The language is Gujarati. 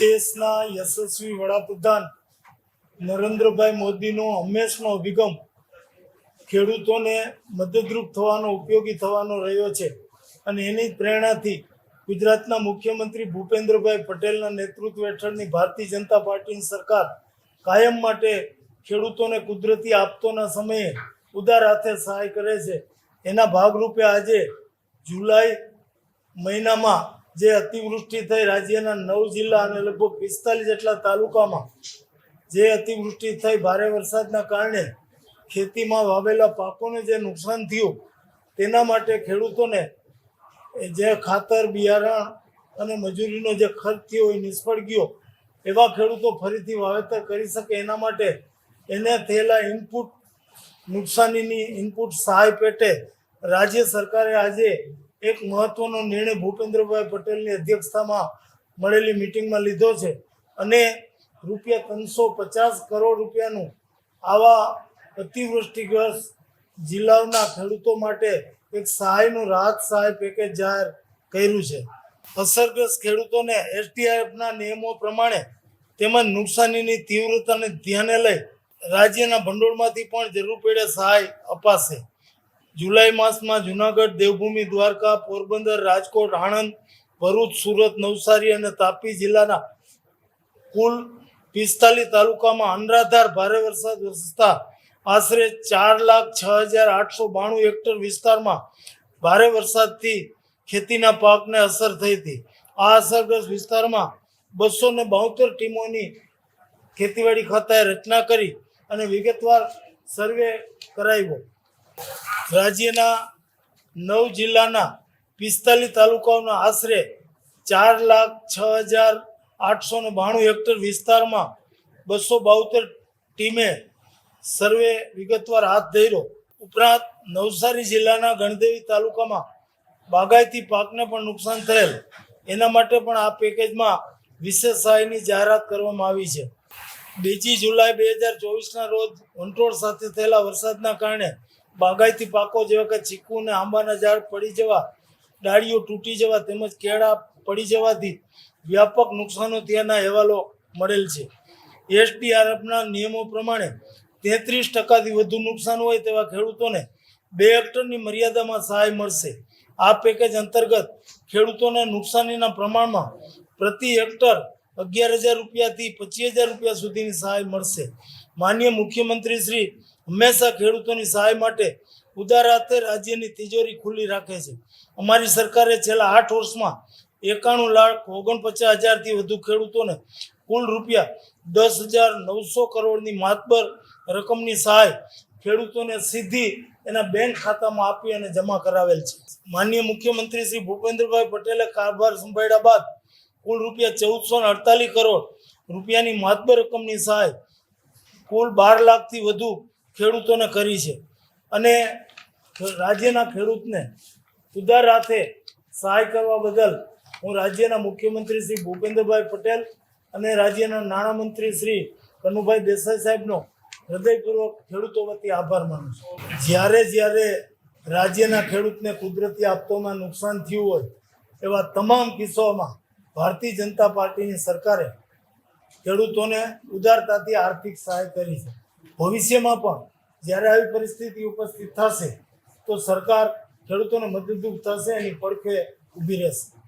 દેશના યશસ્વી વડાપ્રધાન નરેન્દ્રભાઈ મોદીનો હંમેશનો અભિગમ ખેડૂતોને મદદરૂપ થવાનો, ઉપયોગી થવાનો રહ્યો છે અને એની પ્રેરણાથી ગુજરાતના મુખ્યમંત્રી ભૂપેન્દ્રભાઈ પટેલના નેતૃત્વ હેઠળની ભારતીય જનતા પાર્ટીની સરકાર કાયમ માટે ખેડૂતોને કુદરતી આપતોના સમયે ઉદાર હાથે સહાય કરે છે. એના ભાગરૂપે આજે જુલાઈ મહિનામાં જે અતિવૃષ્ટિ થઈ રાજ્યના નવ જિલ્લા અને લગભગ પિસ્તાલીસ જેટલા તાલુકામાં જે અતિવૃષ્ટિ થઈ ભારે વરસાદના કારણે ખેતીમાં વાવેલા પાકોને જે નુકસાન થયું, તેના માટે ખેડૂતોને જે ખાતર, બિયારણ અને મજૂરીનો જે ખર્ચ થયો એ નિષ્ફળ ગયો. એવા ખેડૂતો ફરીથી વાવેતર કરી શકે એના માટે એને થયેલા ઇનપુટ નુકસાનીની ઇનપુટ સહાય પેટે રાજ્ય સરકારે આજે એક મહત્વનો નિર્ણય ભૂપેન્દ્રભાઈ પટેલની અધ્યક્ષતામાં મળેલી મિટિંગમાં લીધો છે. અને રૂપિયા ત્રણસો પચાસ કરોડ રૂપિયાનું આવા અતિવૃષ્ટિગ્રસ્ત જિલ્લાઓના ખેડૂતો માટે એક સહાયનું રાહત સહાય પેકેજ જાહેર કર્યું છે. અસરગ્રસ્ત ખેડૂતોને એસટીઆઈએફના નિયમો પ્રમાણે તેમજ નુકસાનીની તીવ્રતાને ધ્યાને લઈ રાજ્યના ભંડોળમાંથી પણ જરૂર પડે સહાય અપાશે. જુલાઈ માસમાં જુનાગઢ, દેવભૂમિ, દ્વારકા, પોરબંદર, રાજકોટ, આણંદ, ભરૂચ, સુરત, નવસારી અને તાપી જિલ્લાના કુલ પિસ્તાલીસ તાલુકામાં અનરાધાર ભારે વરસાદ વરસતા આશરે ચાર લાખ છ હજાર આઠસો બાણું હેક્ટર વિસ્તારમાં ભારે વરસાદથી ખેતીના પાકને અસર થઈ હતી. આ અસરગ્રસ્ત વિસ્તારમાં બસો ને બાવતેર ટીમોની ખેતીવાડી ખાતાએ રચના કરી અને વિગતવાર સર્વે કરાવ્યો. રાજ્યના નવ જિલ્લાના પિસ્તાલીસ તાલુકાઓના આશરે ચાર લાખ છ હજાર આઠસો ને બાણું હેક્ટર વિસ્તારમાં બસો બાવતેર ટીમે સર્વે વિગતવાર હાથ ધર્યો. ઉપરાંત નવસારી જિલ્લાના ગણદેવી તાલુકામાં બાગાયતી પાકને પણ નુકસાન થયેલ. એના માટે પણ આ પેકેજમાં વિશેષ સહાયની જાહેરાત કરવામાં આવી છે. બીજી જુલાઈ બે હજાર ચોવીસના રોજ વંટોળ સાથે થયેલા વરસાદના કારણે બાગાયતી પાકો જેવા કે ચીકુ અને આંબાના ઝાડ પડી જવા, ડાળીઓ તૂટી જવા તેમજ કેળા પડી જવાથી વ્યાપક નુકસાનો ત્યાંના અહેવાલો મળેલ છે. એસડીઆરએફના નિયમો પ્રમાણે તેત્રીસ ટકાથી વધુ નુકસાન હોય તેવા ખેડૂતોને બે હેક્ટરની મર્યાદામાં સહાય મળશે. આ પેકેજ અંતર્ગત ખેડૂતોને નુકસાનીના પ્રમાણમાં પ્રતિ હેક્ટર અગિયાર હજાર રૂપિયાથી પચીસ હજાર રૂપિયા સુધીની સહાય મળશે. માન્ય મુખ્યમંત્રી શ્રી હંમેશા ખેડૂતોની સહાય માટે ઉદાર હાથે રાજ્યની તિજોરી ખુલ્લી રાખે છે. અમારી સરકારે છેલ્લા આઠ વર્ષમાં એકાણું લાખ ઓગણપચાસ હજારથી વધુ ખેડૂતોને કુલ રૂપિયા દસ હજાર નવસો કરોડની માતબર રકમની સહાય ખેડૂતોને સીધી એના બેંક ખાતામાં આપી અને જમા કરાવેલ છે. માનનીય મુખ્યમંત્રી શ્રી ભૂપેન્દ્રભાઈ પટેલે કારભાર સંભાળ્યા બાદ કુલ રૂપિયા ચૌદસો ને અડતાલીસ કરોડ રૂપિયાની માતબર રકમની સહાય કુલ બાર લાખથી વધુ ખેડૂતોને કરી છે. અને રાજ્યના ખેડૂતને ઉદાર હાથે સહાય કરવા બદલ હું રાજ્યના મુખ્યમંત્રી શ્રી ભૂપેન્દ્રભાઈ પટેલ અને રાજ્યના નાણામંત્રી શ્રી કનુભાઈ દેસાઈ સાહેબનો હૃદયપૂર્વક ખેડૂતો વતી આભાર માનું છું. જ્યારે જ્યારે રાજ્યના ખેડૂતને કુદરતી આપતોમાં નુકસાન થયું હોય એવા તમામ કિસ્સાઓમાં ભારતીય જનતા પાર્ટીની સરકારે ખેડૂતોને ઉદારતાથી આર્થિક સહાય કરી છે. ભવિષ્યમાં પણ જ્યારે આવી પરિસ્થિતિ ઉપસ્થિત થશે, તો સરકાર ખેડૂતોને મદદરૂપ થશે એની પડખે ઊભી રહેશે.